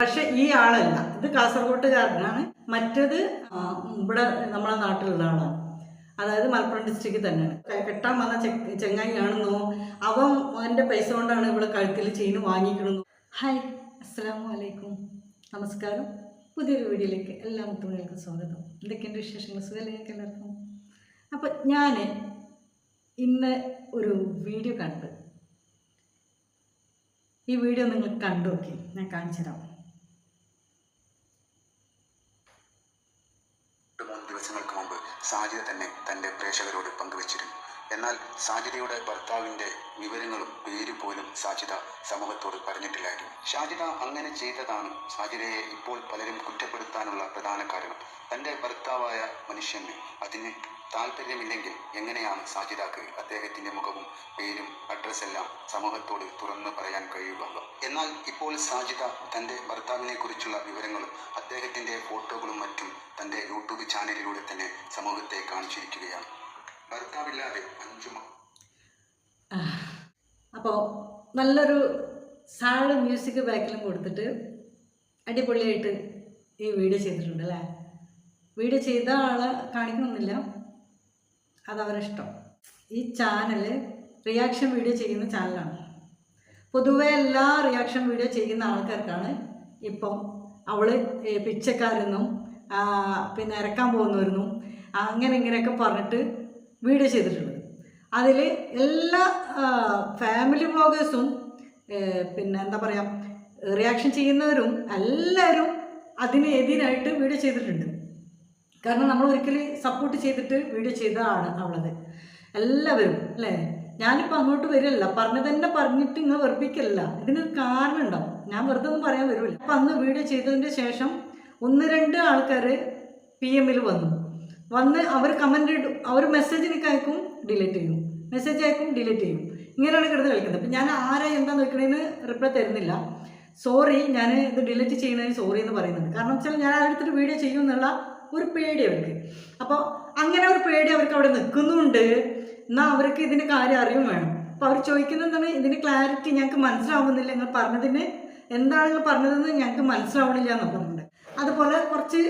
പക്ഷെ ഈ ആളല്ല. ഇത് കാസർഗോട്ടുകാരനാണ്. മറ്റത് ഇവിടെ നമ്മളെ നാട്ടിലുള്ള ആളാണ്. അതായത് മലപ്പുറം ഡിസ്ട്രിക്റ്റിൽ തന്നെയാണ്. കെട്ടാൻ വന്ന ചെങ്ങായിയാണെന്നോ അവൻ എന്റെ പൈസ കൊണ്ടാണ് ഇവിടെ കഴുത്തിൽ ചെയിൻ വാങ്ങിക്കണമെന്നോ ഹായ് അസ്സാം വലൈക്കും നമസ്കാരം. പുതിയൊരു വീഡിയോയിലേക്ക് എല്ലാ മുത്തുമണികൾക്കും സ്വാഗതം. എന്തൊക്കെയുണ്ട് വിശേഷങ്ങൾ? സുഖമല്ലേ എല്ലാവർക്കും? അപ്പം ഞാൻ ഇന്ന് ഒരു വീഡിയോ കണ്ടു. ഈ വീഡിയോ നിങ്ങൾ കണ്ടു നോക്കി. ഞാൻ കാണിച്ചു തരാം രണ്ട് മൂന്ന് ദിവസങ്ങൾക്ക് മുമ്പ് സാജിദ തന്നെ തന്റെ പ്രേക്ഷകരോട് പങ്കുവച്ചിരുന്നു. എന്നാൽ സാജിദയുടെ ഭർത്താവിന്റെ വിവരങ്ങളും പേര് പോലും സാജിദ സമൂഹത്തോട് പറഞ്ഞിട്ടില്ലായിരുന്നു. ഷാജിദ അങ്ങനെ ചെയ്തതാണ് സാജിദയെ ഇപ്പോൾ പലരും കുറ്റപ്പെടുത്താനുള്ള പ്രധാന കാരണം. തന്റെ ഭർത്താവായ മനുഷ്യന് അതിന് താല്പര്യമില്ലെങ്കിൽ എങ്ങനെയാണ് സാജിദാക്ക് അദ്ദേഹത്തിന്റെ മുഖവും പേരും അഡ്രസ് എല്ലാം സമൂഹത്തോട് തുറന്നു പറയാൻ കഴിയുക? എന്നാൽ ഇപ്പോൾ സാജിദ തന്റെ ഭർത്താവിനെ കുറിച്ചുള്ള വിവരങ്ങളും അദ്ദേഹത്തിന്റെ ഫോട്ടോകളും മറ്റും തന്റെ യൂട്യൂബ് ചാനലിലൂടെ തന്നെ സമൂഹത്തെ കാണിച്ചിരിക്കുകയാണ്. ഭർത്താവില്ലാതെ അപ്പോൾ നല്ലൊരു സാഡ് മ്യൂസിക് ബാക്കിലും കൊടുത്തിട്ട് അടിപൊളിയായിട്ട് ഈ വീഡിയോ ചെയ്തിട്ടുണ്ട് അല്ലേ? വീഡിയോ ചെയ്ത ആളെ കാണിക്കണമെന്നില്ല. അതവരെ ഇഷ്ടം. ഈ ചാനൽ റിയാക്ഷൻ വീഡിയോ ചെയ്യുന്ന ചാനലാണ് പൊതുവെ എല്ലാ റിയാക്ഷൻ വീഡിയോ ചെയ്യുന്ന ആൾക്കാർക്കാണ് ഇപ്പം അവൾ പിച്ചക്കാരെന്നും പിന്നെ ഇറക്കാൻ പോകുന്നവരെന്നും അങ്ങനെ ഇങ്ങനെയൊക്കെ പറഞ്ഞിട്ട് വീഡിയോ ചെയ്തിട്ടുള്ളത് അതിൽ എല്ലാ ഫാമിലി വ്ളോഗേഴ്സും പിന്നെ എന്താ പറയുക റിയാക്ഷൻ ചെയ്യുന്നവരും എല്ലാവരും അതിന് എതിരായിട്ട് വീഡിയോ ചെയ്തിട്ടുണ്ട്. കാരണം നമ്മൾ ഒരിക്കലും സപ്പോർട്ട് ചെയ്തിട്ട് വീഡിയോ ചെയ്തതാണ് അവളത്. എല്ലാവരും അല്ലേ? ഞാനിപ്പോൾ അങ്ങോട്ട് വരില്ല പറഞ്ഞു തന്നെ പറഞ്ഞിട്ട് നിങ്ങൾ വെറുപ്പിക്കല്ല ഇതിനൊരു കാരണം ഉണ്ടാവും ഞാൻ വെറുതെ ഒന്നും പറയാൻ വരില്ല അപ്പം അന്ന് വീഡിയോ ചെയ്തതിന്റെ ശേഷം ഒന്ന് രണ്ട് ആൾക്കാർ പി എമ്മിൽ വന്നു. വന്ന് അവർ കമന്റ് ഇടും. അവർ മെസ്സേജ് എനിക്ക് അയക്കും ഡിലീറ്റ് ചെയ്യും. മെസ്സേജ് അയക്കും ഡിലീറ്റ് ചെയ്യും. ഇങ്ങനെയാണ് കിടന്ന് കളിക്കുന്നത്. അപ്പം ഞാൻ ആരെ എന്താ നോക്കണേന്ന് റിപ്ലൈ തരുന്നില്ല. സോറി ഞാൻ ഇത് ഡിലീറ്റ് ചെയ്യണതിന് സോറി എന്ന് പറയുന്നുണ്ട്. കാരണം വെച്ചാൽ ഞാൻ അടുത്തൊരു വീഡിയോ ചെയ്യും എന്നുള്ള ഒരു പേടി അവർക്ക്. അപ്പോൾ അങ്ങനെ ഒരു പേടി അവർക്ക് അവിടെ നിൽക്കുന്നുണ്ട്. എന്നാൽ അവർക്ക് ഇതിന്റെ കാര്യം അറിയും വേണം. അപ്പോൾ അവർ ചോദിക്കുന്നത് എന്താണ്? ഇതിന് ക്ലാരിറ്റി ഞങ്ങൾക്ക് മനസ്സിലാവുന്നില്ല. നിങ്ങൾ പറഞ്ഞതിന് എന്താണ് നിങ്ങൾ പറഞ്ഞതെന്ന് ഞങ്ങൾക്ക് മനസ്സിലാവണില്ല എന്ന് പറഞ്ഞിട്ടുണ്ട്. അതുപോലെ കുറച്ച്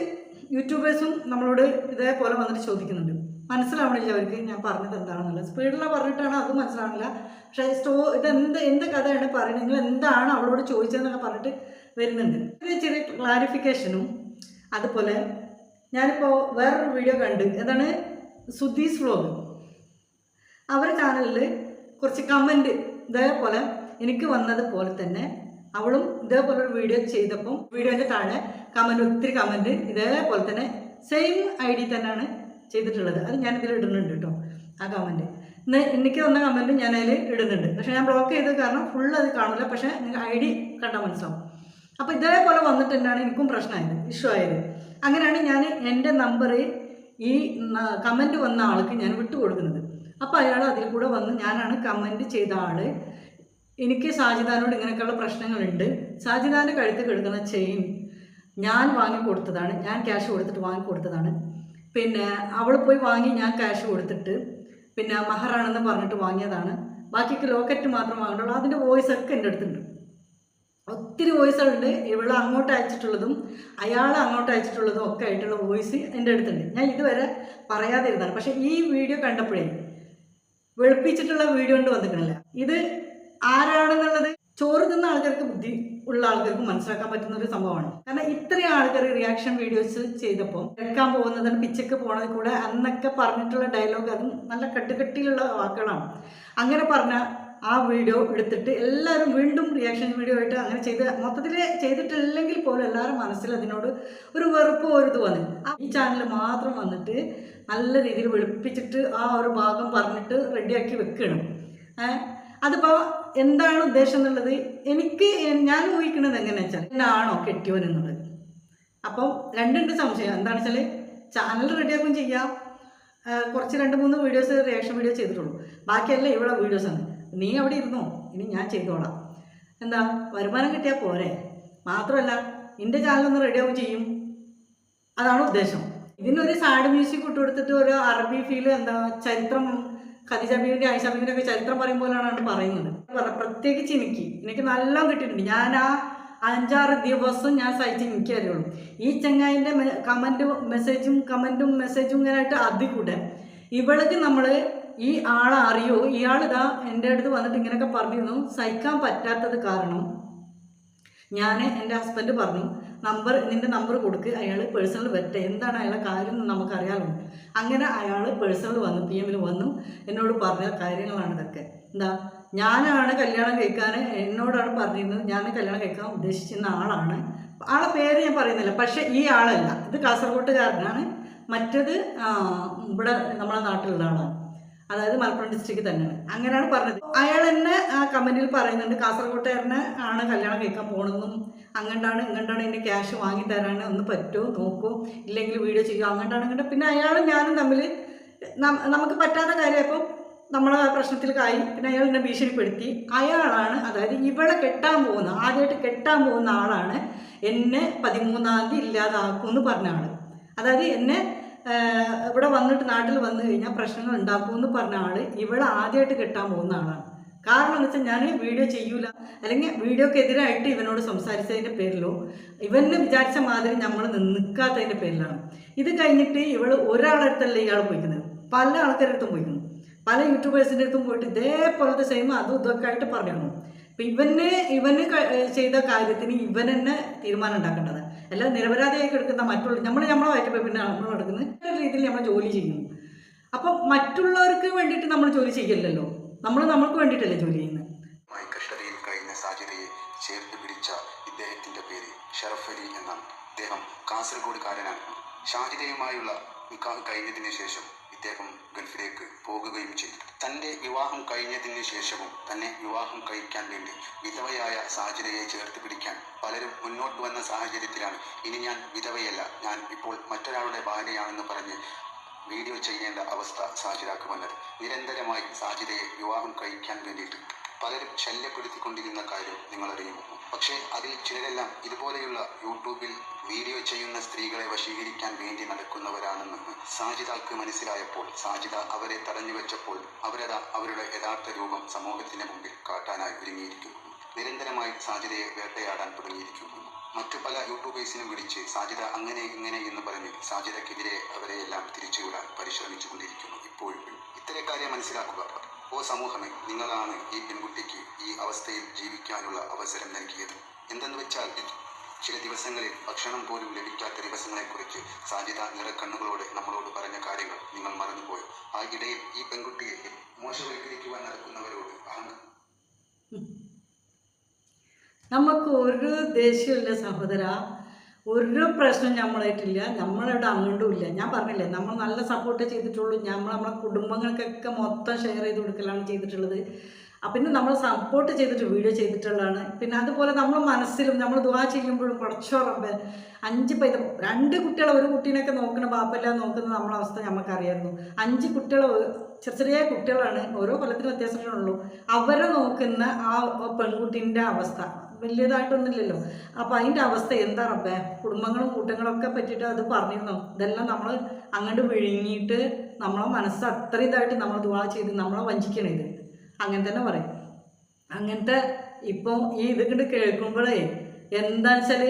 യൂട്യൂബേഴ്സും നമ്മളോട് ഇതേപോലെ വന്നിട്ട് ചോദിക്കുന്നുണ്ട്. മനസ്സിലാവണില്ല അവർക്ക് ഞാൻ പറഞ്ഞത് എന്താണെന്നുള്ളത്. സ്പീഡിലാണ് പറഞ്ഞിട്ടാണ് അത് മനസ്സിലാവണില്ല. പക്ഷേ സ്റ്റോ ഇത് എന്ത് എന്ത് കഥയാണ് പറയുന്നത്? നിങ്ങൾ എന്താണ് അവളോട് ചോദിച്ചതെന്നൊക്കെ പറഞ്ഞിട്ട് വരുന്നുണ്ട്. ചെറിയ ക്ലാരിഫിക്കേഷനും അതുപോലെ ഞാനിപ്പോൾ വേറൊരു വീഡിയോ കണ്ട്. എന്താണ്? സുധീസ് വ്ലോഗ് അവരുടെ ചാനലിൽ കുറച്ച് കമന്റ് ഇതേപോലെ എനിക്ക് വന്നതുപോലെ തന്നെ അവളും ഇതേപോലെ ഒരു വീഡിയോ ചെയ്തപ്പം വീഡിയോന്റെ താഴെ കമന്റ് ഒത്തിരി കമന്റ് ഇതേപോലെ തന്നെ സെയിം ഐ ഡി തന്നെയാണ് ചെയ്തിട്ടുള്ളത്. അത് ഞാൻ ഇതിൽ ഇടുന്നുണ്ട് കേട്ടോ ആ കമന്റ് എനിക്ക് തന്ന കമന്റ് ഞാൻ അതിൽ ഇടുന്നുണ്ട്. പക്ഷേ ഞാൻ ബ്ലോക്ക് ചെയ്തത് കാരണം ഫുൾ അത് കാണില്ല പക്ഷേ നിങ്ങൾക്ക് ഐ ഡി കണ്ടാൽ മനസ്സിലാവും. അപ്പോൾ ഇതേപോലെ വന്നിട്ട് തന്നെയാണ് എനിക്കും പ്രശ്നമായത് ഇഷ്യൂ ആയത്. അങ്ങനെയാണ് ഞാൻ എന്റെ നമ്പർ ഈ കമന്റ് വന്ന ആൾക്ക് ഞാൻ വിട്ടുകൊടുക്കുന്നത് അപ്പോൾ അയാൾ അതിൽ കൂടെ വന്ന് ഞാനാണ് കമന്റ് ചെയ്ത ആൾ എനിക്ക് സാജിദാനോട് ഇങ്ങനെയൊക്കെയുള്ള പ്രശ്നങ്ങളുണ്ട്. സാജിദാന്റെ കഴുത്തിൽ കിടക്കുന്ന ചെയിൻ ഞാൻ വാങ്ങി കൊടുത്തതാണ് ഞാൻ ക്യാഷ് കൊടുത്തിട്ട് വാങ്ങി കൊടുത്തതാണ് പിന്നെ അവൾ പോയി വാങ്ങി ഞാൻ ക്യാഷ് കൊടുത്തിട്ട് പിന്നെ മഹറാണെന്ന് പറഞ്ഞിട്ട് വാങ്ങിയതാണ്. ബാക്കിക്ക് ലോക്കറ്റ് മാത്രം വാങ്ങിയിട്ടുള്ളൂ അതിന്റെ വോയിസ് ഒക്കെ എന്റെ അടുത്തുണ്ട്. ഒത്തിരി വോയിസുകളുണ്ട് ഇവൾ അങ്ങോട്ട് അയച്ചിട്ടുള്ളതും അയാൾ അങ്ങോട്ട് അയച്ചിട്ടുള്ളതും ഒക്കെ ആയിട്ടുള്ള വോയിസ് എന്റെ അടുത്തുണ്ട്. ഞാൻ ഇതുവരെ പറയാതിരുന്നതാണ്. പക്ഷേ ഈ വീഡിയോ കണ്ടപ്പോഴേ വെളുപ്പിച്ചിട്ടുള്ള വീഡിയോ കൊണ്ട് വന്നിട്ടില്ല ഇത് ആരാണെന്നുള്ളത്? ചോറ് തിന്ന ആൾക്കാർക്ക് ബുദ്ധി ഉള്ള ആൾക്കാർക്ക് മനസ്സിലാക്കാൻ പറ്റുന്ന ഒരു സംഭവമാണ്. കാരണം ഇത്രയും ആൾക്കാർ റിയാക്ഷൻ വീഡിയോസ് ചെയ്തപ്പോൾ എടുക്കാൻ പോകുന്നതിന് പിച്ചക്ക് പോണത് കൂടെ അന്നൊക്കെ പറഞ്ഞിട്ടുള്ള ഡയലോഗ് അതും നല്ല കട്ടുകട്ടിയിലുള്ള വാക്കുകളാണ്. അങ്ങനെ പറഞ്ഞ ആ വീഡിയോ എടുത്തിട്ട് എല്ലാവരും വീണ്ടും റിയാക്ഷൻ വീഡിയോ ആയിട്ട് അങ്ങനെ ചെയ്ത് മൊത്തത്തിൽ ചെയ്തിട്ടില്ലെങ്കിൽ പോലും എല്ലാവരും മനസ്സിൽ അതിനോട് ഒരു വെറുപ്പ് ഒരു ഇത് വന്നു ഈ ചാനൽ മാത്രം വന്നിട്ട് നല്ല രീതിയിൽ വെളുപ്പിച്ചിട്ട് ആ ഒരു ഭാഗം പറഞ്ഞിട്ട് റെഡിയാക്കി വെക്കണം. അതിപ്പോൾ എന്താണ് ഉദ്ദേശം എന്നുള്ളത് എനിക്ക് ഞാൻ ഊഹിക്കുന്നത് എങ്ങനെയാ വെച്ചാൽ എന്നാണോ കെട്ടിയോൻ എന്നുള്ളത്. അപ്പം രണ്ടുണ്ട് സംശയം. എന്താണെന്ന് വെച്ചാൽ ചാനൽ റെഡിയാക്കും ചെയ്യാം. കുറച്ച് രണ്ട് മൂന്ന് വീഡിയോസ് റിയാക്ഷൻ വീഡിയോ ചെയ്തിട്ടുള്ളൂ. ബാക്കിയെല്ലാം ഇവിടെ വീഡിയോസ് ആണ്. നീ അവിടെ ഇരുന്നോ? ഇനി ഞാൻ ചെയ്തോളാം. എന്താ? വരുമാനം കിട്ടിയാൽ പോരെ. മാത്രമല്ല എന്റെ ചാനലൊന്ന് റെഡിയാവും ചെയ്യും. അതാണ് ഉദ്ദേശം. ഇതിനൊരു സാഡ് മ്യൂസിക് ഇട്ട് കൊടുത്തിട്ട് ഒരു അറബി ഫീൽ എന്താ? ചരിത്രം ഖദീജ ബീവിന്റെ ആയിഷ ബീവിന്റെ ഒക്കെ ചരിത്രം പറയുമ്പോഴാണ് പറയുന്നത്. പറ- പ്രത്യേകിച്ച് എനിക്ക് എനിക്ക് നല്ലോണം കിട്ടിയിട്ടുണ്ട്. ഞാൻ ആ അഞ്ചാറ് ദിവസം ഞാൻ സഹിച്ച് എനിക്കറിയുള്ളൂ ഈ ചങ്ങായിന്റെ കമന്റ് മെസ്സേജും കമന്റും മെസ്സേജും ഇങ്ങനെ ആയിട്ട് അതിൽ കൂടെ ഇവൾക്ക് നമ്മൾ ഈ ആളെ അറിയോ? ഇയാളിതാ എന്റെ അടുത്ത് വന്നിട്ട് ഇങ്ങനെയൊക്കെ പറഞ്ഞിരുന്നു. സഹിക്കാൻ പറ്റാത്തത് കാരണം ഞാൻ എന്റെ ഹസ്ബൻഡ് പറഞ്ഞു നമ്പർ നിന്റെ നമ്പർ കൊടുക്ക് അയാൾ പേഴ്സണൽ വരട്ടെ. എന്താണ് അയാളെ കാര്യം എന്ന് നമുക്കറിയാമല്ലോ അങ്ങനെ അയാൾ പേഴ്സണൽ വന്നു പി എമ്മിൽ വന്നു. എന്നോട് പറഞ്ഞ കാര്യങ്ങളാണ് ഇതൊക്കെ. എന്താ? ഞാനാണ് കല്യാണം കഴിക്കാൻ എന്നോടാണ് പറഞ്ഞിരുന്നത്. ഞാൻ കല്യാണം കഴിക്കാൻ ഉദ്ദേശിച്ചിരുന്ന ആളാണ്. ആളെ പേര് ഞാൻ പറയുന്നില്ല. പക്ഷേ ഈ ആളല്ല. ഇത് കാസർഗോട്ടുകാരനാണ്. മറ്റത് ഇവിടെ നമ്മുടെ നാട്ടിലുള്ള ആളാണ്. അതായത് മലപ്പുറം ഡിസ്ട്രിക്റ്റ് തന്നെയാണ് അങ്ങനെയാണ് പറഞ്ഞത്. അയാൾ തന്നെ ആ കമന്റിൽ പറയുന്നുണ്ട് കാസർഗോട്ടുകാരനെ ആണ് കല്യാണം കഴിക്കാൻ പോകണമെന്നും അങ്ങോട്ടാണ് ഇങ്ങോട്ടാണ് എന്റെ ക്യാഷ് വാങ്ങി ഒന്ന് പറ്റുമോ നോക്കൂ ഇല്ലെങ്കിൽ വീഡിയോ ചെയ്യുക അങ്ങോട്ടാണ് ഇങ്ങോട്ട് പിന്നെ അയാളും ഞാനും തമ്മിൽ നമുക്ക് പറ്റാത്ത കാര്യമായപ്പോൾ നമ്മളെ പ്രശ്നത്തിൽ കായി പിന്നെ അയാൾ എന്നെ ഭീഷണിപ്പെടുത്തി. അയാളാണ് അതായത് ഇവളെ കെട്ടാൻ പോകുന്ന ആദ്യമായിട്ട് കെട്ടാൻ പോകുന്ന ആളാണ് എന്നെ പതിമൂന്നാം തീയതി ഇല്ലാതാക്കുമെന്ന് പറഞ്ഞ ആൾ അതായത് എന്നെ ഇവിടെ വന്നിട്ട് നാട്ടിൽ വന്നു കഴിഞ്ഞാൽ പ്രശ്നങ്ങൾ ഉണ്ടാക്കുമെന്ന് പറഞ്ഞ ആൾ ഇവിടെ ആദ്യമായിട്ട് കെട്ടാൻ പോകുന്ന ആളാണ്. കാരണം എന്ന് വെച്ചാൽ ഞാൻ വീഡിയോ ചെയ്യൂല. അല്ലെങ്കിൽ വീഡിയോക്കെതിരായിട്ട് ഇവനോട് സംസാരിച്ചതിന്റെ പേരിലോ ഇവനെ വിചാരിച്ച മാതിരി നമ്മൾ നിൽക്കാത്തതിന്റെ പേരിലാണ്. ഇത് കഴിഞ്ഞിട്ട് ഇവൾ ഒരാളടുത്തല്ല ഇയാൾ പോയിക്കുന്നത്. പല ആൾക്കാരുടെ അടുത്തും പോയിക്കുന്നു. പല യൂട്യൂബേഴ്സിന്റെ അടുത്തും പോയിട്ട് ഇതേപോലത്തെ സെയിം അതും ഇതൊക്കെ ആയിട്ട് പറഞ്ഞു അപ്പം ഇവന് ഇവന് ചെയ്ത കാര്യത്തിന് ഇവൻ തന്നെ തീരുമാനം ഉണ്ടാക്കേണ്ടത്. അല്ല നിരപരാധിയായി കിടക്കുന്ന മറ്റുള്ള നമ്മൾ നമ്മളെ വയറ്റപ്പോൾ പിന്നെ നമ്മൾ എടുക്കുന്നത് വേറെ രീതിയിൽ നമ്മൾ ജോലി ചെയ്യുന്നു. അപ്പം മറ്റുള്ളവർക്ക് വേണ്ടിയിട്ട് നമ്മൾ ജോലി ചെയ്യില്ലല്ലോ. നമ്മൾ നമ്മൾക്ക് വേണ്ടിയിട്ടല്ലേ ജോലി ചെയ്യുന്നത്. കസ്റ്റഡിയിൽ കഴിഞ്ഞ സാജിദയെ കാസർഗോഡുകാരനാണ്. ഷാജിദയുമായുള്ള നിക്കാഹ് കഴിഞ്ഞതിന് ശേഷം ഇദ്ദേഹം ഗൾഫിലേക്ക് പോകുകയും ചെയ്തു. തന്റെ വിവാഹം കഴിഞ്ഞതിന് ശേഷവും തന്നെ വിവാഹം കഴിക്കാൻ വേണ്ടി വിധവയായ സാഹചര്യയെ ചേർത്ത് പിടിക്കാൻ പലരും മുന്നോട്ട് വന്ന സാഹചര്യത്തിലാണ്. ഇനി ഞാൻ വിധവയല്ല ഞാൻ ഇപ്പോൾ മറ്റൊരാളുടെ ഭാര്യയാണെന്ന് പറഞ്ഞ് വീഡിയോ ചെയ്യേണ്ട അവസ്ഥ സാജിദാക്ക് വന്നത്. നിരന്തരമായി സാജിദയെ വിവാഹം കഴിക്കാൻ വേണ്ടിയിട്ട് പലരും ശല്യപ്പെടുത്തിക്കൊണ്ടിരുന്ന കാര്യം നിങ്ങൾ അറിയുമോ പക്ഷേ അതിൽ ചിലരെല്ലാം ഇതുപോലെയുള്ള യൂട്യൂബിൽ വീഡിയോ ചെയ്യുന്ന സ്ത്രീകളെ വശീകരിക്കാൻ വേണ്ടി നടക്കുന്നവരാണെന്ന് സാജിദാക്ക് മനസ്സിലായപ്പോൾ സാജിദ അവരെ തടഞ്ഞു വെച്ചപ്പോൾ അവരതാ അവരുടെ യഥാർത്ഥ രൂപം സമൂഹത്തിന് മുമ്പിൽ കാട്ടാനായി ഒരുങ്ങിയിരിക്കുന്നു. നിരന്തരമായി സാജിദയെ വേട്ടയാടാൻ തുടങ്ങിയിരിക്കുന്നു. മറ്റു പല യൂട്യൂബേഴ്സിനും വിളിച്ച് സാജിദ അങ്ങനെ ഇങ്ങനെ എന്ന് പറഞ്ഞ് സാജിദക്കെതിരെ അവരെയെല്ലാം തിരിച്ചുവിടാൻ പരിശ്രമിച്ചുകൊണ്ടിരിക്കുന്നു ഇപ്പോഴും. ഇത്തരക്കാരെ മനസ്സിലാക്കുക. ഓ സമൂഹമേ നിങ്ങളാണ് ഈ പെൺകുട്ടിക്ക് ഈ അവസ്ഥയിൽ ജീവിക്കാനുള്ള അവസരം നൽകിയത്. എന്തെന്ന് വെച്ചാൽ ചില ദിവസങ്ങളിൽ ഭക്ഷണം പോലും ലഭിക്കാത്ത ദിവസങ്ങളെക്കുറിച്ച് സാജിദ നിറക്കണ്ണുകളോടെ നമ്മളോട് പറഞ്ഞ കാര്യങ്ങൾ നിങ്ങൾ മറന്നുപോയി. ആ ഇടയിൽ ഈ പെൺകുട്ടിയെ മോശവൽക്കരിക്കുവാൻ നടക്കുന്നവരോട് അഹങ്ക നമുക്ക് ഒരു ദേഷ്യമില്ല സഹോദര ഒരു പ്രശ്നം നമ്മളായിട്ടില്ല നമ്മളിവിടെ അങ്ങോട്ടും ഇല്ല ഞാൻ പറഞ്ഞില്ലേ നമ്മൾ നല്ല സപ്പോർട്ട് ചെയ്തിട്ടുള്ളൂ. നമ്മൾ നമ്മളെ കുടുംബങ്ങൾക്കൊക്കെ മൊത്തം ഷെയർ ചെയ്ത് കൊടുക്കലാണ് ചെയ്തിട്ടുള്ളത്. പിന്നെ നമ്മൾ സപ്പോർട്ട് ചെയ്തിട്ട് വീഡിയോ ചെയ്തിട്ടുള്ളതാണ്. പിന്നെ അതുപോലെ നമ്മൾ മനസ്സിലും നമ്മൾ ദുവാ ചെയ്യുമ്പോഴും പടച്ചോറമ്പ് അഞ്ച് പൈത രണ്ട് കുട്ടികളെ ഒരു കുട്ടീനൊക്കെ നോക്കണ ബാപ്പല്ല നോക്കുന്ന നമ്മളെ അവസ്ഥ നമുക്കറിയായിരുന്നു അഞ്ച് കുട്ടികളെ ചെറിയ ചെറിയ കുട്ടികളാണ്. ഓരോ കൊല്ലത്തിനും വ്യത്യാസങ്ങളുള്ളൂ അവരെ നോക്കുന്ന ആ പെൺകുട്ടീന്റെ അവസ്ഥ. വലിയതായിട്ടൊന്നുമില്ലല്ലോ. അപ്പോൾ അതിന്റെ അവസ്ഥ എന്താ റബ്ബേ? കുടുംബങ്ങളും കൂട്ടങ്ങളും ഒക്കെ പറ്റിയിട്ട് അത് പറഞ്ഞിരുന്നു? ഇതെല്ലാം നമ്മൾ അങ്ങോട്ട് വിഴുങ്ങിയിട്ട് നമ്മളെ മനസ്സ് അത്ര ഇതായിട്ട് നമ്മൾ ദുവാ ചെയ്ത് നമ്മളെ വഞ്ചിക്കണം ഇത്. അങ്ങനെ തന്നെ പറയും. അങ്ങനത്തെ ഇപ്പം ഈ ഇത് കണ്ട് കേൾക്കുമ്പോഴേ എന്താ വെച്ചാൽ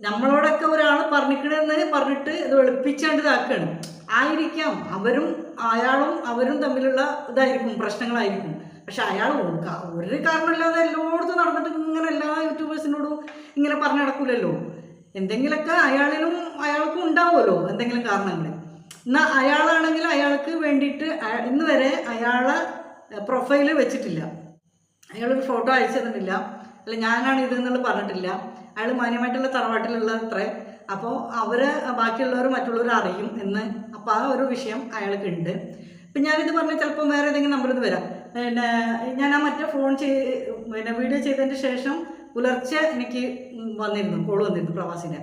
നമ്മളോടൊക്കെ ഒരാൾ പറഞ്ഞിക്കണെന്ന് പറഞ്ഞിട്ട് ഇത് വെളുപ്പിച്ചാണ്ട് ഇതാക്കണം. ആയിരിക്കാം. അവരും അയാളും അവരും തമ്മിലുള്ള ഇതായിരിക്കും പ്രശ്നങ്ങളായിരിക്കും. പക്ഷെ അയാൾ ഒരു- കാരണമില്ലാതെ എല്ലായിടത്തും നടന്നിട്ട് ഇങ്ങനെ എല്ലാ യൂട്യൂബേഴ്സിനോടും ഇങ്ങനെ പറഞ്ഞു നടക്കൂലല്ലോ. എന്തെങ്കിലുമൊക്കെ അയാളിലും അയാൾക്കും ഉണ്ടാവുമല്ലോ എന്തെങ്കിലും കാരണങ്ങൾ എന്നാൽ അയാളാണെങ്കിൽ അയാൾക്ക് വേണ്ടിയിട്ട് ഇന്ന് വരെ അയാളെ പ്രൊഫൈൽ വെച്ചിട്ടില്ല. അയാളൊരു ഫോട്ടോ അയച്ചു തന്നിട്ടില്ല. അല്ല ഞാനാണ് ഇത് എന്നുള്ളത് പറഞ്ഞിട്ടില്ല. അയാൾ മാന്യമായിട്ടുള്ള തറവാട്ടിലുള്ള അപ്പോൾ അവർ ബാക്കിയുള്ളവർ മറ്റുള്ളവർ അറിയും എന്ന്. അപ്പോൾ ആ ഒരു വിഷയം അയാൾക്ക് ഉണ്ട്. ഇപ്പം ഞാനിത് പറഞ്ഞാൽ ചിലപ്പോൾ വേറെ ഏതെങ്കിലും നമ്പറിൽ നിന്ന് വരാം. പിന്നെ ഞാൻ ആ മറ്റേ ഫോൺ ചെയ്ത് പിന്നെ വീഡിയോ ചെയ്തതിന് ശേഷം പുലർച്ചെ എനിക്ക് വന്നിരുന്നു കോൾ വന്നിരുന്നു പ്രവാസിന്റെ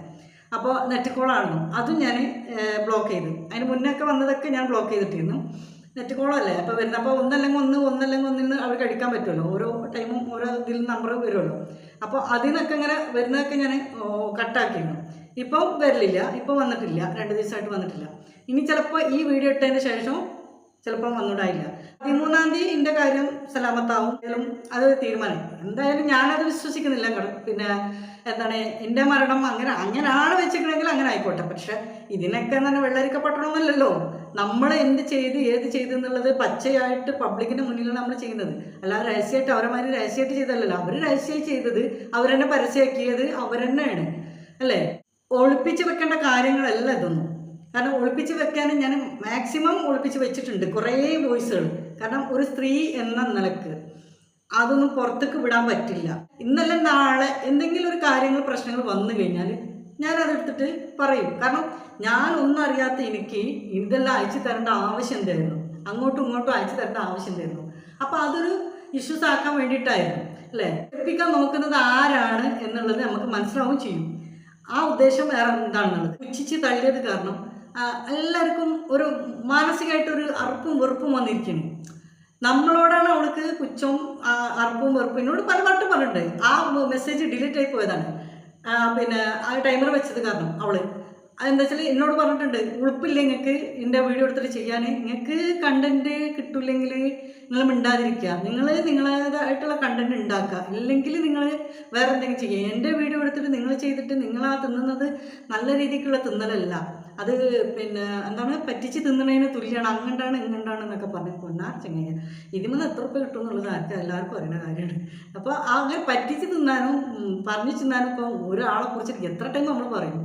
അപ്പോൾ നെറ്റ് കോളായിരുന്നു അതും ഞാൻ ബ്ലോക്ക് ചെയ്തു. അതിന് മുന്നേ ഒക്കെ വന്നതൊക്കെ ഞാൻ ബ്ലോക്ക് ചെയ്തിട്ടിരുന്നു. നെറ്റ് കോളല്ലേ അപ്പോൾ വരുന്നത് അപ്പോൾ ഒന്നല്ലെങ്കിൽ ഒന്ന് ഒന്നല്ലെങ്കിൽ ഒന്നിൽ നിന്ന് അവർക്ക് അടിക്കാൻ പറ്റുമല്ലോ. ഓരോ ടൈമും ഓരോ ഇതിൽ നമ്പർ വരുമല്ലോ. അപ്പോൾ അതിൽ നിന്നൊക്കെ ഇങ്ങനെ വരുന്നതൊക്കെ ഞാൻ കട്ടാക്കിയിരുന്നു ഇപ്പം വരലില്ല. ഇപ്പം വന്നിട്ടില്ല. രണ്ട് ദിവസമായിട്ട് വന്നിട്ടില്ല. ഇനി ചിലപ്പോൾ ഈ വീഡിയോ ഇട്ടതിന് ശേഷം ചിലപ്പം വന്നൂടായില്ല. പതിമൂന്നാം തീയതി എന്റെ കാര്യം സലാമത്താവും. എന്തായാലും അത് തീരുമാനം. എന്തായാലും ഞാനത് വിശ്വസിക്കുന്നില്ല പിന്നെ എന്താണ് എന്റെ മരണം അങ്ങനെ അങ്ങനെയാണ് വെച്ചിട്ടുണ്ടെങ്കിൽ അങ്ങനെ ആയിക്കോട്ടെ. പക്ഷെ ഇതിനൊക്കെ തന്നെ വെള്ളരിക്കപ്പെട്ടണമെന്നല്ലല്ലോ നമ്മൾ എന്ത് ചെയ്ത് ഏത് ചെയ്തു എന്നുള്ളത് പച്ചയായിട്ട് പബ്ലിക്കിന്റെ മുന്നിലാണ് നമ്മൾ ചെയ്യുന്നത്. അല്ലാതെ രഹസ്യമായിട്ട് അവരെമാതിരി രഹസ്യമായിട്ട് ചെയ്തല്ലല്ലോ അവർ രഹസ്യമായി ചെയ്തത് അവരെന്നെ പരസ്യമാക്കിയത് അവരെന്നെയാണ്. അല്ലേ? ഒളിപ്പിച്ച് വെക്കേണ്ട കാര്യങ്ങളല്ല ഇതൊന്നും. കാരണം ഒളിപ്പിച്ച് വെക്കാൻ ഞാൻ മാക്സിമം ഒളിപ്പിച്ച് വെച്ചിട്ടുണ്ട് കുറേ വോയിസുകൾ കാരണം ഒരു സ്ത്രീ എന്ന നിലയ്ക്ക് അതൊന്നും പുറത്തേക്ക് വിടാൻ പറ്റില്ല. ഇന്നല്ല നാളെ എന്തെങ്കിലും ഒരു കാര്യങ്ങൾ പ്രശ്നങ്ങൾ വന്നു കഴിഞ്ഞാൽ ഞാൻ അതെടുത്തിട്ട് പറയും. കാരണം ഞാൻ ഒന്നും അറിയാത്ത എനിക്ക് ഇതെല്ലാം അയച്ചു തരേണ്ട ആവശ്യം എന്തായിരുന്നു? അങ്ങോട്ടും ഇങ്ങോട്ടും അയച്ചു തരേണ്ട ആവശ്യം എന്തായിരുന്നു? അപ്പോൾ അതൊരു ഇഷ്യൂസ് ആക്കാൻ വേണ്ടിയിട്ടായിരുന്നു അല്ലേ? ഒളിപ്പിക്കാൻ നോക്കുന്നത് ആരാണ് എന്നുള്ളത് നമുക്ക് മനസ്സിലാവും ചെയ്യും. ആ ഉദ്ദേശം വേറെ എന്താണെന്നുള്ളത്? ഉച്ചിച്ച് തള്ളിയത് കാരണം എല്ലാവർക്കും ഒരു മാനസികമായിട്ടൊരു അറുപ്പും വെറുപ്പും വന്നിരിക്കുന്നു. നമ്മളോടാണ് അവൾക്ക് കുച്ചും അറുപ്പും വെറുപ്പും എന്നോട് പല വട്ടം പറഞ്ഞിട്ടുണ്ട്. ആ മെസ്സേജ് ഡിലീറ്റ് ആയി പോയതാണ്. പിന്നെ ആ ടൈമർ വെച്ചത് കാരണം അവൾ. അതെന്താ വെച്ചാൽ എന്നോട് പറഞ്ഞിട്ടുണ്ട് ഉളുപ്പില്ല നിങ്ങൾക്ക് എന്റെ വീഡിയോ എടുത്തിട്ട് ചെയ്യാൻ നിങ്ങൾക്ക് കണ്ടന്റ് കിട്ടില്ലെങ്കിൽ നിങ്ങൾ മിണ്ടാതിരിക്കുക നിങ്ങൾ നിങ്ങളേതായിട്ടുള്ള കണ്ടന്റ് ഉണ്ടാക്കുക ഇല്ലെങ്കിൽ നിങ്ങൾ വേറെ എന്തെങ്കിലും ചെയ്യുക എന്റെ വീഡിയോ എടുത്തിട്ട് നിങ്ങൾ ചെയ്തിട്ട് നിങ്ങൾ ആ തിന്നുന്നത് നല്ല രീതിക്കുള്ള തിന്നലല്ല. അത് പിന്നെ എന്താണ് പറ്റിച്ച് തിന്നണതിന് തുല്യമാണ് അങ്ങണ്ടാണ് ഇങ്ങണ്ടാണ് എന്നൊക്കെ പറഞ്ഞ് കൊണ്ടാർ ചെങ്ങയ്യ ഇതിമെന്ന് എത്ര രൂപ കിട്ടും എന്നുള്ളത് ആർക്കും എല്ലാവർക്കും അറിയുന്ന കാര്യമാണ്. അപ്പോൾ അങ്ങനെ പറ്റിച്ച് തിന്നാനും പറഞ്ഞു തിന്നാനും ഇപ്പോൾ ഒരാളെ കുറിച്ചിട്ട് എത്ര ടൈം നമ്മൾ പറയും?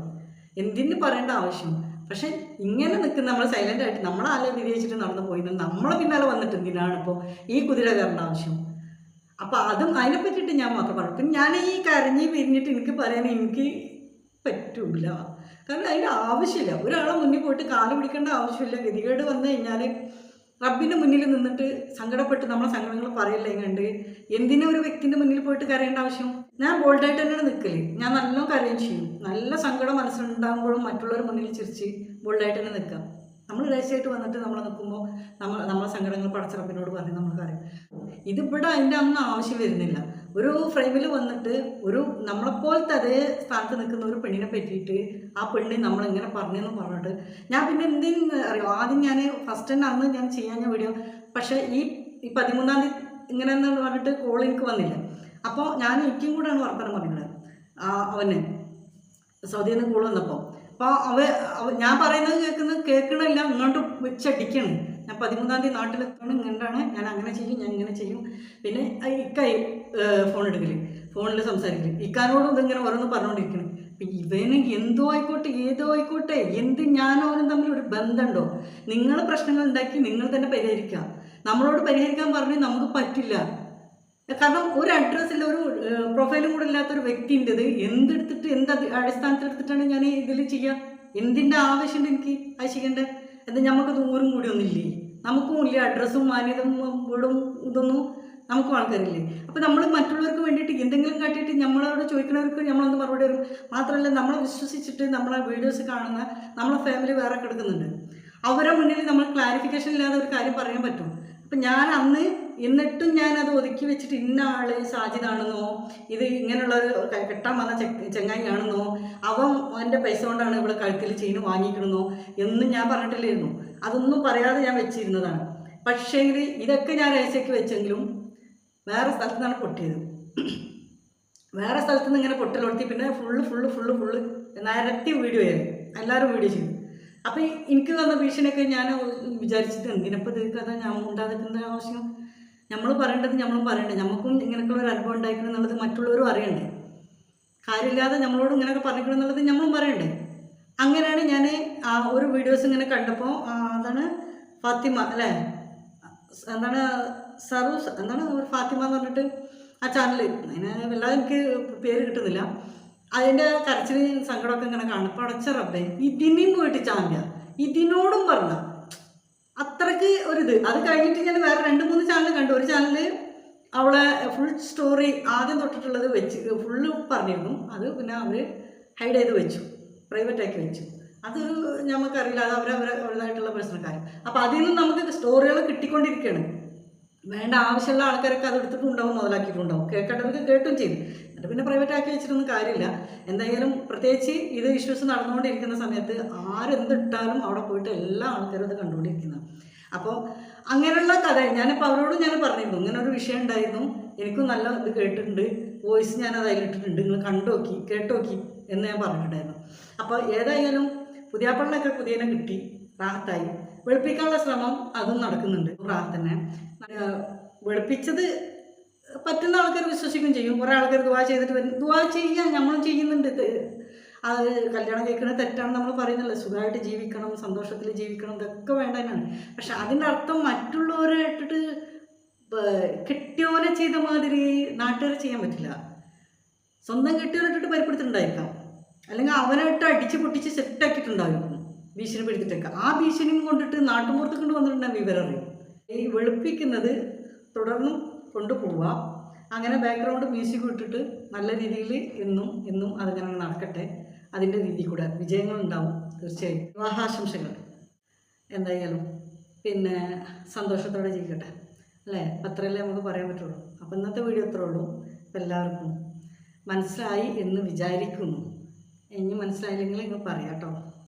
എന്തിന് പറയേണ്ട ആവശ്യം? പക്ഷെ ഇങ്ങനെ നിൽക്കുന്ന നമ്മൾ സൈലന്റ് ആയിട്ട് നമ്മളാലെ വിധിച്ചിട്ട് നടന്നു പോയി നമ്മളെ പിന്നാലെ വന്നിട്ട് എന്തിനാണ് ഇപ്പോൾ ഈ കുതിര കയറേണ്ട ആവശ്യം? അപ്പോൾ അതും അതിനെ പറ്റിയിട്ട് ഞാൻ മാത്രം പറഞ്ഞു പിന്നെ ഞാൻ ഈ കരഞ്ഞ് പിരിഞ്ഞിട്ട് എനിക്ക് പറയാൻ എനിക്ക് പറ്റൂല. കാരണം അതിന്റെ ആവശ്യമില്ല. ഒരാളെ മുന്നിൽ പോയിട്ട് കാൽ പിടിക്കേണ്ട ആവശ്യമില്ല. ഗതികേട് വന്നു കഴിഞ്ഞാൽ റബ്ബിന്റെ മുന്നിൽ നിന്നിട്ട് സങ്കടപ്പെട്ട് നമ്മളെ സങ്കടങ്ങൾ പറയില്ല കണ്ട് എന്തിനാ ഒരു വ്യക്തിന്റെ മുന്നിൽ പോയിട്ട് കരയേണ്ട ആവശ്യം? ഞാൻ ബോൾഡായിട്ട് തന്നെയാണ് നിൽക്കൽ ഞാൻ നല്ല കരയും ചെയ്യും. നല്ല സങ്കടം മനസ്സിലുണ്ടാകുമ്പോഴും മറ്റുള്ളവർ മുന്നിൽ ചിരിച്ച് ബോൾഡായിട്ട് തന്നെ നിൽക്കാം നമ്മൾ രഹസ്യമായിട്ട് വന്നിട്ട് നമ്മൾ നിൽക്കുമ്പോൾ നമ്മൾ നമ്മളെ സങ്കടങ്ങൾ പടച്ചറപ്പിനോട് പറഞ്ഞ് നമ്മൾ കരയും. ഇതിവിടെ അതിന്റെ അന്ന് ആവശ്യം വരുന്നില്ല. ഒരു ഫ്രെയിമിൽ വന്നിട്ട് ഒരു നമ്മളെപ്പോലത്തെ അതേ സ്ഥാനത്ത് നിൽക്കുന്ന ഒരു പെണ്ണിനെ പറ്റിയിട്ട് ആ പെണ്ണ് നമ്മളിങ്ങനെ പറഞ്ഞെന്ന് പറഞ്ഞിട്ട് ഞാൻ പിന്നെ എന്തെങ്കിലും അറിയോ? ആദ്യം ഞാൻ ഫസ്റ്റ് തന്നെ അന്ന് ഞാൻ ചെയ്യാൻ ഞാൻ വീഡിയോ പക്ഷേ ഈ ഈ പതിമൂന്നാം തീയതി ഇങ്ങനെ എന്ന് പറഞ്ഞിട്ട് കോൾ എനിക്ക് വന്നില്ല. അപ്പോൾ ഞാൻ എനിക്കും കൂടെയാണ് വർത്തമാനം പറഞ്ഞത് അവന്. സൗദിയിൽ നിന്ന് കോൾ വന്നപ്പോൾ അപ്പോൾ അവ- ഞാൻ പറയുന്നത് കേൾക്കുന്നത് കേൾക്കണില്ല. ഇങ്ങോട്ട് വെച്ചടിക്കണം. ഞാൻ പതിമൂന്നാം തീയതി നാട്ടിലെത്തണം ഇങ്ങനെയാണ് ഞാൻ അങ്ങനെ ചെയ്യും ഞാൻ ഇങ്ങനെ ചെയ്യും. പിന്നെ ഇക്കായി ഫോൺ എടുക്കൽ. ഫോണിൽ സംസാരിക്കൽ. ഇക്കാനോടും ഇതിങ്ങനെ ഓരോന്ന് പറഞ്ഞുകൊണ്ടിരിക്കണം ഇവന് എന്തോ ആയിക്കോട്ടെ ഏതോ ആയിക്കോട്ടെ എന്ത് ഞാനും അവനും തമ്മിൽ ഒരു ബന്ധമുണ്ടോ നിങ്ങൾ പ്രശ്നങ്ങൾ ഉണ്ടാക്കി നിങ്ങൾ തന്നെ പരിഹരിക്കുക നമ്മളോട് പരിഹരിക്കാൻ പറഞ്ഞ് നമുക്ക് പറ്റില്ല. കാരണം ഒരു അഡ്രസ്സിൽ ഒരു പ്രൊഫൈലും കൂടെ ഇല്ലാത്തൊരു വ്യക്തിന്റെത് എന്തെടുത്തിട്ട് എന്ത് അടിസ്ഥാനത്തിലെടുത്തിട്ടാണ് ഞാൻ ഇതിൽ ചെയ്യുക എന്തിന്റെ ആവശ്യമുണ്ട് എനിക്ക്? അത് ചെയ്യേണ്ടത് എന്താ നമുക്ക് ദൂരം കൂടി ഒന്നുമില്ലേ? നമുക്കും ഇല്ല? അഡ്രസ്സും മാന്യതും വീടും ഇതൊന്നും നമുക്കും ആൾക്കാരില്ലേ? അപ്പോൾ നമ്മൾ മറ്റുള്ളവർക്ക് വേണ്ടിയിട്ട് എന്തെങ്കിലും കാട്ടിയിട്ട് നമ്മളോട് ചോദിക്കുന്നവർക്ക് നമ്മളൊന്ന് മറുപടി വരും മാത്രമല്ല നമ്മളെ വിശ്വസിച്ചിട്ട് നമ്മളെ വീഡിയോസ് കാണുന്ന നമ്മളെ ഫാമിലി വേറെ കിടക്കുന്നുണ്ട് അവരെ മുന്നിൽ നമ്മൾ ക്ലാരിഫിക്കേഷൻ ഇല്ലാതെ ഒരു കാര്യം പറയാൻ പറ്റും. അപ്പം ഞാൻ അന്ന് എന്നിട്ടും അത് ഒതുക്കി വെച്ചിട്ട് ഇന്ന ആൾ സാജിദാണെന്നോ ഇത് ഇങ്ങനെയുള്ള ഒരു കെട്ടാൻ വന്ന ചെ- ചെങ്ങായിയാണെന്നോ അവൻ എന്റെ പൈസ കൊണ്ടാണ് ഇവിടെ കഴുത്തിൽ ചെയിന് വാങ്ങിക്കണമെന്നോ എന്നും ഞാൻ പറഞ്ഞിട്ടില്ലായിരുന്നു. അതൊന്നും പറയാതെ ഞാൻ വെച്ചിരുന്നതാണ്. പക്ഷേങ്കിൽ ഇതൊക്കെ ഞാൻ രഹസ്യക്ക് വെച്ചെങ്കിലും വേറെ സ്ഥലത്തു നിന്നാണ് പൊട്ടിയത്. വേറെ സ്ഥലത്തു നിന്ന് ഇങ്ങനെ പൊട്ടലൊടുത്തി പിന്നെ ഫുള്ള് ഫുള്ള് ഫുള്ള് ഫുള്ള് നിരത്തി വീഡിയോ ആയിരുന്നു എല്ലാവരും വീഡിയോ ചെയ്തു. അപ്പം എനിക്ക് വന്ന ഭീഷണിയൊക്കെ ഞാൻ വിചാരിച്ചിട്ടുണ്ട്. ഇതിനപ്പോൾ ഇത് കഥ ഞാൻ ഉണ്ടാകുന്ന ആവശ്യം? നമ്മൾ പറയേണ്ടത് നമ്മളും പറയണ്ടേ? നമുക്കും ഇങ്ങനെയൊക്കെയുള്ള ഒരു അനുഭവം ഉണ്ടായിരിക്കണം എന്നുള്ളത് മറ്റുള്ളവരും അറിയണ്ടേ? കാര്യമില്ലാതെ നമ്മളോട് ഇങ്ങനെയൊക്കെ പറഞ്ഞിരിക്കണം എന്നുള്ളത് നമ്മളും പറയണ്ടേ? അങ്ങനെയാണ് ഞാൻ ആ ഒരു വീഡിയോസ് ഇങ്ങനെ കണ്ടപ്പോൾ അതാണ് ഫാത്തിമ അല്ലേ? എന്താണ് സറു എന്താണ് ഒരു ഫാത്തിമ എന്ന് പറഞ്ഞിട്ട് ആ ചാനൽ അതിന് വല്ലാതെ എനിക്ക് പേര് കിട്ടുന്നില്ല. അതിന്റെ കരച്ചിലും സങ്കടമൊക്കെ ഇങ്ങനെ കാണും. പടച്ച റബ്ബേ ഇതിനെയും പോയിട്ട് ചാമ്പ്യ ഇതിനോടും പറഞ്ഞ. അത്രയ്ക്ക് ഒരിത് അത് കഴിഞ്ഞിട്ട് ഞാൻ വേറെ രണ്ട് മൂന്ന് ചാനൽ കണ്ടു. ഒരു ചാനൽ അവളെ ഫുൾ സ്റ്റോറി ആദ്യം തൊട്ടിട്ടുള്ളത് വെച്ച് ഫുള്ള് പറഞ്ഞിരുന്നു. അത് പിന്നെ അവർ ഹൈഡ് ചെയ്ത് വെച്ചു. പ്രൈവറ്റ് ആക്കി വെച്ചു. അത് നമുക്കറിയില്ല അത് അവരവരെ അവരുടേതായിട്ടുള്ള കാര്യം. അപ്പോൾ അതിൽ നിന്നും നമുക്ക് സ്റ്റോറികൾ കിട്ടിക്കൊണ്ടിരിക്കുകയാണ് വേണ്ട ആവശ്യമുള്ള ആൾക്കാരൊക്കെ അത് എടുത്തിട്ടുണ്ടാവും മുതലാക്കിയിട്ടുണ്ടാവും. കേൾക്കേണ്ടവർക്ക് കേട്ടും ചെയ്തു എന്നിട്ട് പിന്നെ പ്രൈവറ്റ് ആക്കി വെച്ചിട്ടൊന്നും കാര്യമില്ല. എന്തായാലും പ്രത്യേകിച്ച് ഇത് ഇഷ്യൂസ് നടന്നുകൊണ്ടിരിക്കുന്ന സമയത്ത് ആരെന്തിട്ടാലും അവിടെ പോയിട്ട് എല്ലാ ആൾക്കാരും അത് കണ്ടുകൊണ്ടിരിക്കുന്നത്. അപ്പോൾ അങ്ങനെയുള്ള കഥ ഞാനിപ്പോൾ അവരോട് ഞാൻ പറഞ്ഞിരുന്നു ഇങ്ങനെ ഒരു വിഷയം ഉണ്ടായിരുന്നു എനിക്കും നല്ല ഇത് കേട്ടിട്ടുണ്ട് വോയിസ് ഞാൻ അത് അതിലിട്ടിട്ടുണ്ട് നിങ്ങൾ കണ്ടോക്കി കേട്ടോക്കി എന്ന് ഞാൻ പറഞ്ഞിട്ടുണ്ടായിരുന്നു. അപ്പോൾ ഏതായാലും പുതിയാപ്പള്ളിലൊക്കെ പുതിയനെ കിട്ടി റാഹത്തായി. വെളുപ്പിക്കാനുള്ള ശ്രമം അതും നടക്കുന്നുണ്ട് റാഹത്തന്നെ. വെളുപ്പിച്ചത് പറ്റുന്ന ആൾക്കാർ വിശ്വസിക്കും ചെയ്യും. കുറേ ആൾക്കാർ ദുവാ ചെയ്തിട്ട് വരും. ദുവാ ചെയ്യാൻ നമ്മളും ചെയ്യുന്നുണ്ട്. അത് കല്യാണം കഴിക്കണത് തെറ്റാണെന്ന് നമ്മൾ പറയുന്നില്ല. സുഖമായിട്ട് ജീവിക്കണം സന്തോഷത്തിൽ ജീവിക്കണം ഇതൊക്കെ വേണ്ട തന്നെയാണ്. പക്ഷെ അതിന്റെ അർത്ഥം മറ്റുള്ളവരെ ഇട്ടിട്ട് കെട്ടിയോനെ ചെയ്ത മാതിരി നാട്ടുകാർ ചെയ്യാൻ പറ്റില്ല. സ്വന്തം കെട്ടിയോനിട്ടിട്ട് പരിപ്പെടുത്തിട്ടുണ്ടായിരിക്കാം. അല്ലെങ്കിൽ അവനായിട്ട് അടിച്ച് പൊട്ടിച്ച് സെറ്റാക്കിയിട്ടുണ്ടായിരിക്കും. ഭീഷണി പിടിച്ചിട്ടൊക്കെ ആ ഭീഷണിയും കൊണ്ടിട്ട് നാട്ടുമ്പുറത്ത് കൊണ്ട് വന്നിട്ടുണ്ടെങ്കിൽ വിവരം അറിയും ഈ വെളുപ്പിക്കുന്നത് തുടർന്നും കൊണ്ടുപോവുക അങ്ങനെ ബാക്ക്ഗ്രൗണ്ട് മ്യൂസിക് ഇട്ടിട്ട് നല്ല രീതിയിൽ എന്നും എന്നും അതിങ്ങനെ നടക്കട്ടെ. അതിന്റെ രീതിയിൽ കൂടെ വിജയങ്ങളുണ്ടാവും തീർച്ചയായും. വിവാഹാശംസകൾ എന്തായാലും. പിന്നെ സന്തോഷത്തോടെ ജീവിക്കട്ടെ അല്ലേ? അത്രയല്ലേ നമുക്ക് പറയാൻ പറ്റുള്ളൂ. അപ്പം ഇന്നത്തെ വീഡിയോ അത്രേ ഉള്ളൂ. അപ്പം എല്ലാവർക്കും മനസ്സിലായി എന്ന് വിചാരിക്കുന്നു. ഇനി മനസ്സിലായില്ലെങ്കിൽ ഇങ്ങനെ പറയാം കേട്ടോ.